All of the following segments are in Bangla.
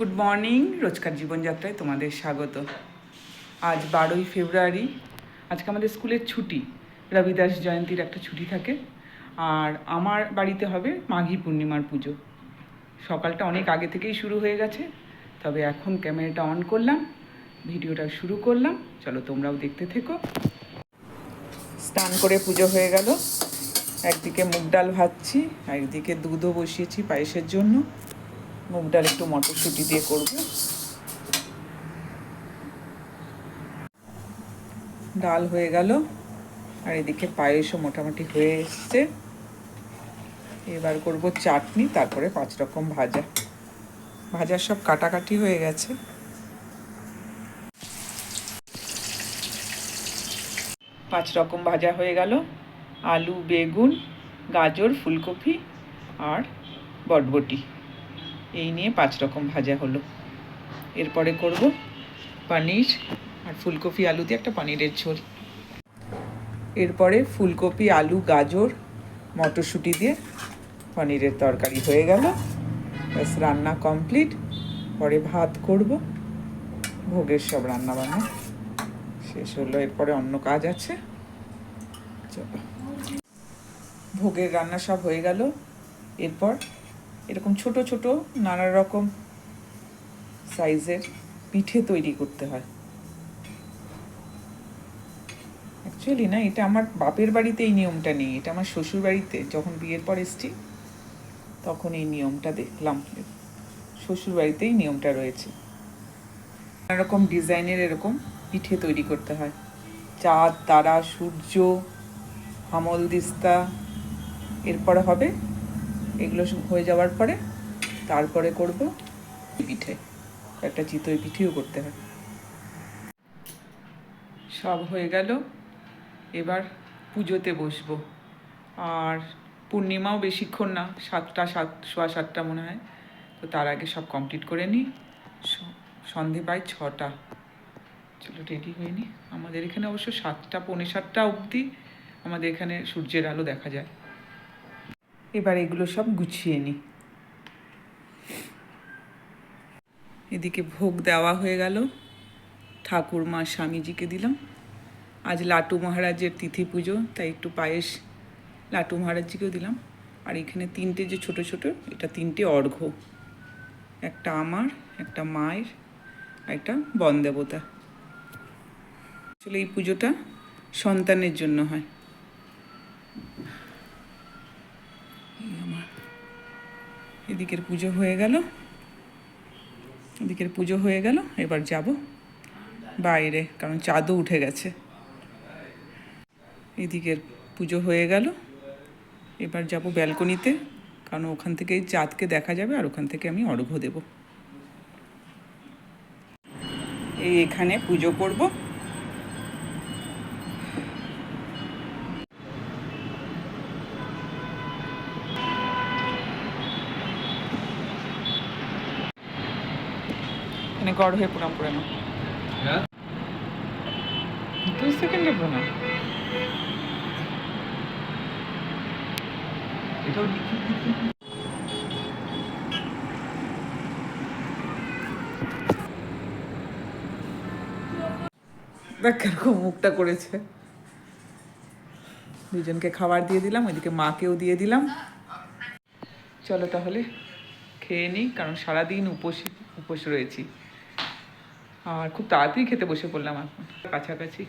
গুড মর্নিং রোজকার জীবনযাত্রায় তোমাদের স্বাগত। আজ বারোই ফেব্রুয়ারি, আজকে আমাদের স্কুলের ছুটি, রবিদাস জয়ন্তীর একটা ছুটি থাকে, আর আমার বাড়িতে হবে মাঘী পূর্ণিমার পুজো। সকালটা অনেক আগে থেকেই শুরু হয়ে গেছে, তবে এখন ক্যামেরাটা অন করলাম, ভিডিওটা শুরু করলাম, চলো তোমরাও দেখতে থেকো। স্নান করে পুজো হয়ে গেল, একদিকে মুগ ডাল ভাজছি, একদিকে দুধও বসিয়েছি পায়েসের জন্য। মুগ ডাল একটু মটরশুঁটি দিয়ে করব। ডাল হয়ে গেল। আর এদিকে পায়েসও মোটামুটি হয়ে এসছে। এবার করব চাটনি, তারপরে পাঁচ রকম ভাজা। ভাজার সব কাটাকাটি হয়ে গেছে। পাঁচ রকম ভাজা হয়ে গেল। আলু, বেগুন, গাজর, ফুলকপি আর বটবটি। এই নিয়ে পাঁচ রকম ভাজা হলো। এরপরে করব পনির আর ফুলকপি আলু দিয়ে একটা পনিরের ঝোল। এরপরে ফুলকপি, আলু, গাজর, মটরশুঁটি দিয়ে পনিরের তরকারি হয়ে গেল। ব্যাস, রান্না কমপ্লিট। পরে ভাত করব। ভোগের সব রান্না বান্না শেষ হলো। এরপরে অন্য কাজ আছে। ভোগের রান্না সব হয়ে গেল। এরপর এরকম ছোট ছোট নানা রকম সাইজের পিঠে তৈরি করতে হয়। অ্যাকচুয়ালি না, এটা আমার বাপের বাড়িতে এই নিয়মটা নেই। এটা আমার শ্বশুর বাড়িতে যখন বিয়ের পর এসছি, তখন এই নিয়মটা দেখলাম শ্বশুর বাড়িতেই নিয়মটা রয়েছে। নানা রকম ডিজাইনের এরকম পিঠে তৈরি করতে হয়। চাঁদ, তারা, সূর্য, হামল, দিস্তা, এরপরে হবে এগুলো হয়ে যাওয়ার পরে তারপরে করব পিঠে। একটা চিতই পিঠেও করতে হয়। সব হয়ে গেল। এবার পুজোতে বসবো। আর পূর্ণিমাও বেশিক্ষণ না, সাতটা, সাত, সোয়া সাতটা মনে হয়। তো তার আগে সব কমপ্লিট করে নিই। সন্ধে প্রায় ছটা। চলো রেডি হয়ে নি আমাদের এখানে অবশ্য সাতটা, পৌনে সাতটা অবধি আমাদের এখানে সূর্যের আলো দেখা যায়। এবার এগুলো সব গুছিয়ে নিই এদিকে ভোগ দেওয়া হয়ে গেল। ঠাকুর মা স্বামীজিকে দিলাম। আজ লাটু মহারাজের তিথি পুজো, তাই একটু পায়েস লাটু মহারাজজিকেও দিলাম। আর এখানে তিনটে যে ছোট ছোট, এটা তিনটে অর্ঘ্য। একটা আমার, একটা মায়ের, আর একটা বন দেবতা আসলে এই পুজোটা সন্তানের জন্য হয় এই আমার এদিকের পুজো হয়ে গেল। এদিকের পুজো হয়ে গেল, এবার যাব বাইরে, কারণ চাঁদও উঠে গেছে। এদিকের পুজো হয়ে গেল, এবার যাব ব্যালকনিতে, কারণ ওখান থেকে চাঁদকে দেখা যাবে আর ওখান থেকে আমি অর্ঘ্য দেব। এই এখানে পুজো করব। এখানে গড় হয়ে প্রণাম করে নাও। দুই সেকেন্ডে প্রণাম। দেখ কীরকম মুখটা করেছে। দুজনকে খাবার দিয়ে দিলাম ওইদিকে মাকেও দিয়ে দিলাম। চলো তাহলে খেয়ে নিই কারণ সারাদিন উপোস উপোস রয়েছি। আর খুব তাড়াতাড়ি খেতে বসে পড়লাম এখন। কাছাকাছি।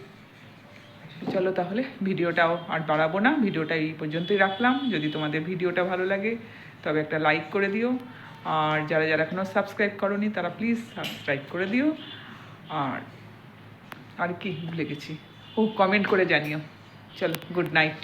চলো তাহলে, ভিডিওটাও আর বাড়াবো না। ভিডিওটা এই পর্যন্তই রাখলাম। যদি তোমাদের ভিডিওটা ভালো লাগে, তবে একটা লাইক করে দিও। আর যারা যারা এখনও সাবস্ক্রাইব করনি, তারা প্লিজ সাবস্ক্রাইব করে দিও। আর আর কি ভুলে গেছি। ও কমেন্ট করে জানিও। চলো গুড নাইট